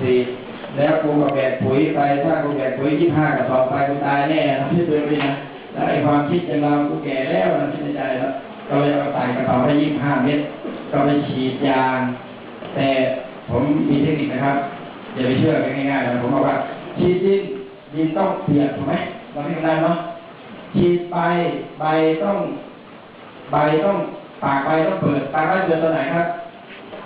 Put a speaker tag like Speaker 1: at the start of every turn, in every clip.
Speaker 1: สี่แล้วกูก็แบกปุ๋ยไปถ้ากูแบกปุ๋ยยี่ห้ากระสอบไปกูตายแน่นะพี่เตือนไปนะแล้วไอ้ความคิดอย่างเรากูแก่แล้วนะคิดในใจแล้วก็เลยเอาใส่กระสอบไปยี่ห้าเม็ดก็ไปฉีดยางแต่ผมมีเทคนิคนะครับอย่าไปเชื่อกันง่ายๆนะผมบอกว่าฉีดดินดินต้องเปียกถูกไหมเราไม่ทำได้เนาะฉีดใบใบต้อง ใบต้องปากใบต้องเปิดปากใบเปิดตอนไหนครับ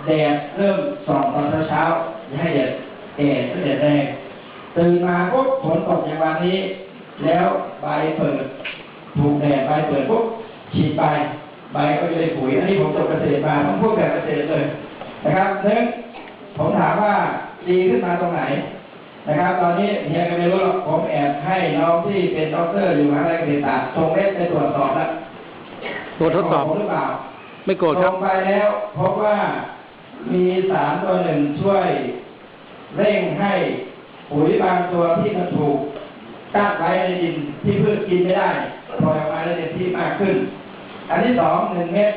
Speaker 1: แดดเริ่มส่องตอนเช้าๆอย่า ให้แดดแดดแดดแรงตื่นมาปุ๊บฝนตกอย่างวันนี้ แล้วใบเปิดถูกแดดใบเปิดปุ๊บฉีดใบใบก็จะได้ปุ๋ยอันนี้ผมจบเกษตรมาต้องพูดแบบเกษตรเลยนะครับหนึ่งผมถามว่าดีขึ้นมาตรงไหนนะครับ ตอนนี้เฮียก็ไม่รู้หรอกผมแอบให้น้องที่เป็นด็อกเตอร์อยู่มหาวิทยาลัยเกษตรศาสตร์ส่งเม็ดไปตรวจสอบแล้ว
Speaker 2: ตัวทดสอบ
Speaker 1: ผมหรือเปล่า
Speaker 2: ไม่โกรธครับ
Speaker 1: ลงไปแล้วพบว่า มีสารตัวหนึ่งช่วยเร่งให้ปุ๋ยบางตัวที่มันถูกกักไว้ในดินที่พืชกินไม่ได้ปล่อยออกมาได้เต็มที่มากขึ้น อันที่สองหนึ่งเม็ด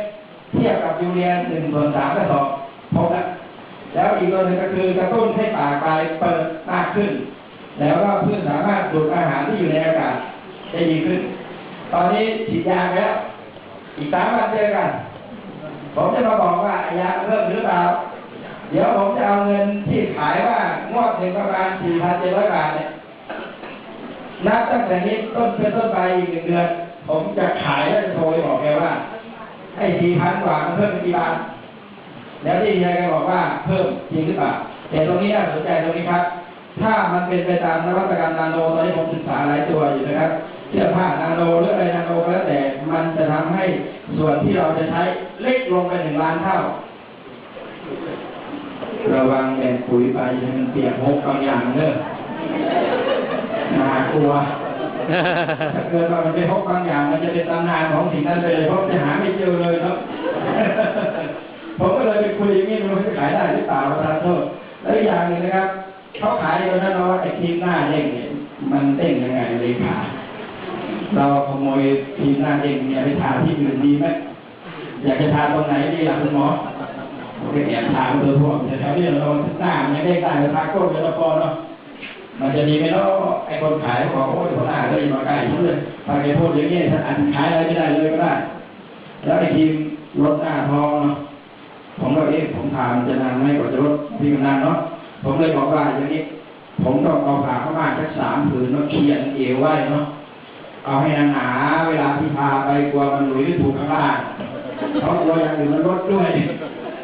Speaker 1: เทียบกับยูเรียหนึ่งส่วนสามกระสอบพบแล้วแล้วอีกตัวหนึ่งก็คือกระตุ้นให้ปากใบเปิดมากขึ้น แล้วก็พืชสามารถดูดอาหารที่อยู่ในอากาศได้ดีขึ้น ตอนนี้ฉีดยาไปแล้ว อีกสามวันเจอกัน ผมจะมาบอกว่าอายาเพิ่มหรือเปล่า เดี๋ยวผมจะเอาเงินที่ขายว่างวดหนึ่งประมาณสี่พันเจ็ดร้อยบาทเนี่ยนับตั้งแต่นี้ต้นเป็นต้นไปอีกหนึ่งเดือน ผมจะขายแล้วจะโทรไปบอกแกว่าไอ้สี่พันกว่ามันเพิ่มเป็นกี่บาทแล้วที่ยายแกบอกว่าเพิ่มจริงหรือเปล่าแต่ตรงนี้น่าสนใจตรงนี้ครับ ถ้ามันเป็นไปตามนวัตกรรมนาโนตอนนี้ผมศึกษาหลายตัวอยู่นะครับ เสื้อผ้านาโนหรืออะไรนาโนก็แล้วแต่มันจะทำให้ส่วนที่เราจะใช้เล็กลงไปหนึ่งล้านเท่า ระวังแบ่งปุ๋ยไปให้มันเปียกหกบางอย่างเนอะน่ากลัวถ้าเกิดว่ามันไปพบบางอย่าง มันจะเป็นตำนานของสิ่งนั้นไปเลยเพราะจะหาไม่เจอเลยครับผมก็เลยไปคุยอย่างนี้ไม่รู้จะขายได้หรือเปล่าประธานโทษแล้วอีกอย่างหนึ่งนะครับเขาขายอยู่นะเนาะไอ้ครีมหน้าเด้งเนี่ยมันเด้งยังไงเลยขา เราขโมยครีมหน้าเด้งเนี่ยไปทาที่อื่นดีไหมอยากจะทาตรงไหนดีล่ะคุณหมอผมก็แอบทาตัวทั่วแต่แถวนี้เราหน้ามันยังเด้ได้เราทาโก้เดี๋ยวเราอเนาะมันจะดีไหมเนาะไอ้คนขายบอกโอ้ยหัวหน้าก็ยิ่มาใกล้ฉันเลยถ้าแกพูดอย่างนี้ฉันอาจจะขายอะไรไม่ได้เลยก็ได้ แล้วไอ้ทีมลดหน้าทองเนาะผมก็เอ๊ะผมถามจะนานไหมกว่าจะลดที่มันนานเนาะผมเลยบอกว่าอย่างนี้ ผมต้องเอาผ้าเข้ามาสักสามผืนเนาะเขียนเอวไว้เนาะ เอาให้หนาๆเวลาที่พาไปกลัวมันหลุยไม่ถูกข้างล่างเขากลัวอย่างอื่นมันลดด้วย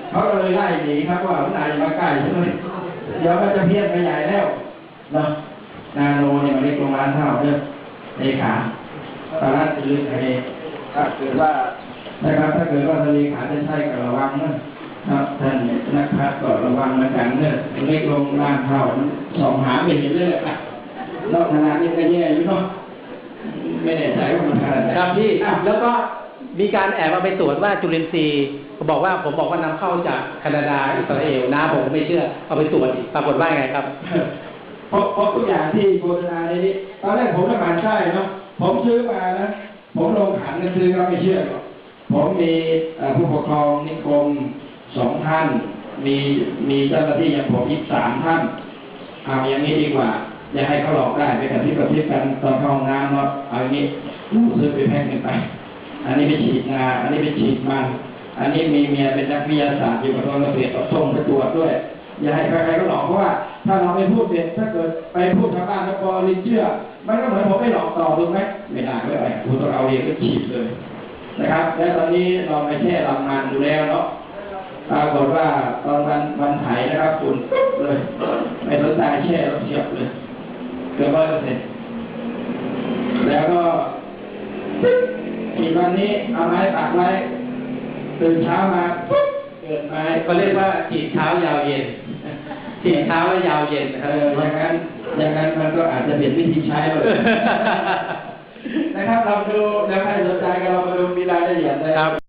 Speaker 1: เขาก็เลยไล่หนีครับว่าหัวหน้าอย่ามาใกล้ฉันเลยเดี๋ยวก็จะเพี้ยนไปใหญ่แล้วเนาะนาโนเนี่ยมันเล็กลงล้านเท่าเด้อเลขาตอนนั้นคือไอ้ถ้าเกิดว่านะครับถ้าเกิดว่าเลขาจะใช่ก็ระวังนะครับท่านนะครับก็ระวังเหมือนกันเด้อเล็กลงล้านเท่าสองหาไม่เห็นเลยอะนอกขนาดนี้ก็แย่อยู่เนาะ ไม่แน่ใจว่ามันขนาดไหน
Speaker 2: ครับพี่
Speaker 1: อะ
Speaker 2: แล้วก็มีการแอบเอาไปตรวจว่าจุลินทรีย์เขาบอกว่าผมบอกว่านำเข้าจากแคนาดาอิสราเอลนะผมไม่เชื่อเอาไปตรวจอีกปรากฏว่าไงครับ
Speaker 1: เพราะเพราะทุกอย่างที่โฆษณาในนี้ตอนแรกผมไม่มั่นใจเนาะผมซื้อมานะผมลงขันกันซื้อก็ไม่เชื่อหรอกผมมีเอ่อผู้ปกครองนิคมสองท่าน มีมีเจ้าหน้าที่อย่างผมอีกสามท่านเอาอย่างนี้ดีกว่า อย่าให้เขาหลอกได้ไปกับที่กับที่กันตอนเข้าห้องน้ำเนาะเอาอย่างนี้ซื้อไปแพงกันไป อันนี้ไปฉีดงาอันนี้ไปฉีดมัน อันนี้มีเมียเป็นนักวิทยาศาสตร์อยู่กับโรงเกษตรเอาส่งไปตรวจด้วย อย่าให้ใครๆก็หลอกเพราะว่า ถ้าเราไม่พูดเป็นถ้าเกิดไปพูดชาวบ้านแล้วพอลิเชื่อ มันก็เหมือนผมไม่หลอกต่อถูกไหมไม่ได้ไม่ได้คุณต้องเอาเองก็ฉีดเลยนะครับ และตอนนี้เราไปแช่ลำงานอยู่แล้วเนาะปรากฏว่าตอนวันวันไถนะครับฝุ่นปุ๊บเลย ไม่สนใจแช่แล้วเฉียบเลย เกือบร้อยเปอร์เซ็นต์แล้วก็อีกวันนี้เอาไม้ปักไว้ตื่นเช้ามาปุ๊บเกิดไม้
Speaker 2: ก็เรียกว่าฉีดเช้ายาวเย็นฉีดเช้าแล้วยาวเย็นนะค
Speaker 1: เอ
Speaker 2: รับ
Speaker 1: ออย่างนั้นอย่างนั้นมันก็อาจจะเปลี่ยนวิธีใช้เลยนะครับเราดูแล้วใครสนใจก็เรามาดูมีรายละเอียดเลย
Speaker 2: ครับ